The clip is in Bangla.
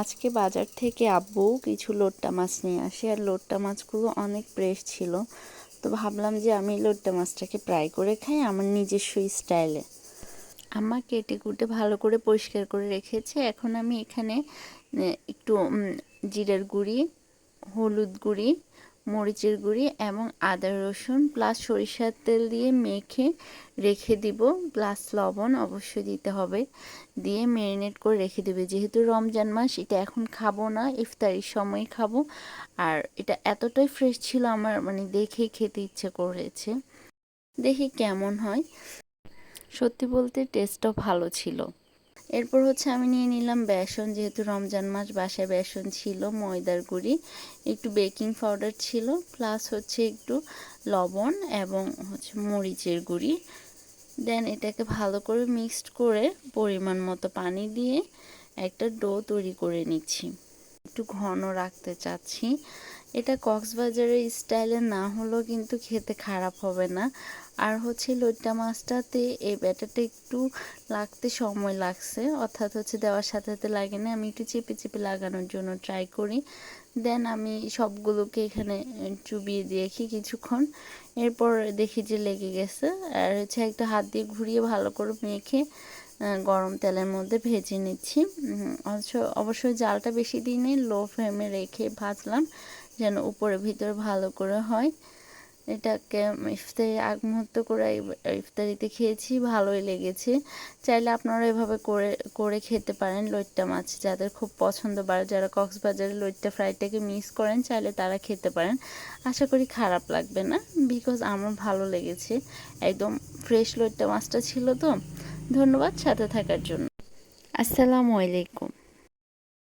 আজকে বাজার থেকে আব্বু কিছু লোট্টা মাছ নিয়ে আসে, আর লোট্টা মাছগুলো অনেক ফ্রেশ ছিল। তো ভাবলাম যে আমি লোট্টা মাছটাকে ফ্রাই করে খাই আমার নিজস্ব স্টাইলে আমার কেটে কুটে ভালো করে পরিষ্কার করে রেখেছে। এখন আমি এখানে একটু জিরার গুঁড়ি, হলুদ গুঁড়ি মরিচের গুঁড়ি এবং আদা রসুন প্লাস সরিষার তেল দিয়ে মেখে রেখে দিব। প্লাস লবণ অবশ্যই দিতে হবে। দিয়ে ম্যারিনেট করে রেখে দেবে। যেহেতু রমজান মাস, এটা এখন খাব না, ইফতারির সময় খাব। আর এটা এতটাই ফ্রেশ ছিল আমার মানে দেখেই খেতে ইচ্ছে করেছে। দেখি কেমন হয়। সত্যি বলতে টেস্টও ভালো ছিল। এরপর হচ্ছে আমি নিয়ে নিলাম বেসন, যেহেতু রমজান মাস, বাসায় বেসন ছিল, ময়দার গুঁড়ি, একটু বেকিং পাউডার ছিল প্লাস হচ্ছে একটু লবণ এবং হচ্ছে মরিচের গুঁড়ি। দেন এটাকে ভালো করে মিক্সড করে পরিমাণ মতো পানি দিয়ে একটা ডো তৈরি করে নিচ্ছি। একটু ঘন রাখতে চাচ্ছি। এটা কক্সবাজারের স্টাইলে না হলেও কিন্তু খেতে খারাপ হবে না। আর হচ্ছে লইট্টা মাছটাতে এই ব্যাটারটা একটু লাগতে সময় লাগছে, অর্থাৎ হচ্ছে দেওয়ার সাথে সাথে লাগে না। আমি একটু চেপে চেপে লাগানোর জন্য ট্রাই করি। দেন আমি সবগুলোকে এখানে চুবিয়ে দিয়েছি কিছুক্ষণ। এরপর দেখি যে লেগে গেছে। আর হচ্ছে একটা হাত দিয়ে ঘুরিয়ে ভালো করে মেখে গরম তেলের মধ্যে ভেজে নিচ্ছি। অবশ্য অবশ্যই জালটা বেশি দিই নেই লো ফ্লেমে রেখে ভাজলাম। যেন উপরে ভিতরে ভালো করে হয়। এটাকে ইফতারি আগ মুহূর্ত করে ইফতারিতে খেয়েছি, ভালোই লেগেছে। চাইলে আপনারা এভাবে করে করে খেতে পারেন লইট্টা মাছ। যাদের খুব পছন্দ বা যারা কক্সবাজারে লইট্টা ফ্রাইটাকে মিস করেন, চাইলে তারা খেতে পারেন। আশা করি খারাপ লাগবে না, বিকজ আমার ভালো লেগেছে। একদম ফ্রেশ লইট্টা মাছটা ছিল তো। ধন্যবাদ সাথে থাকার জন্য। আসসালামু আলাইকুম।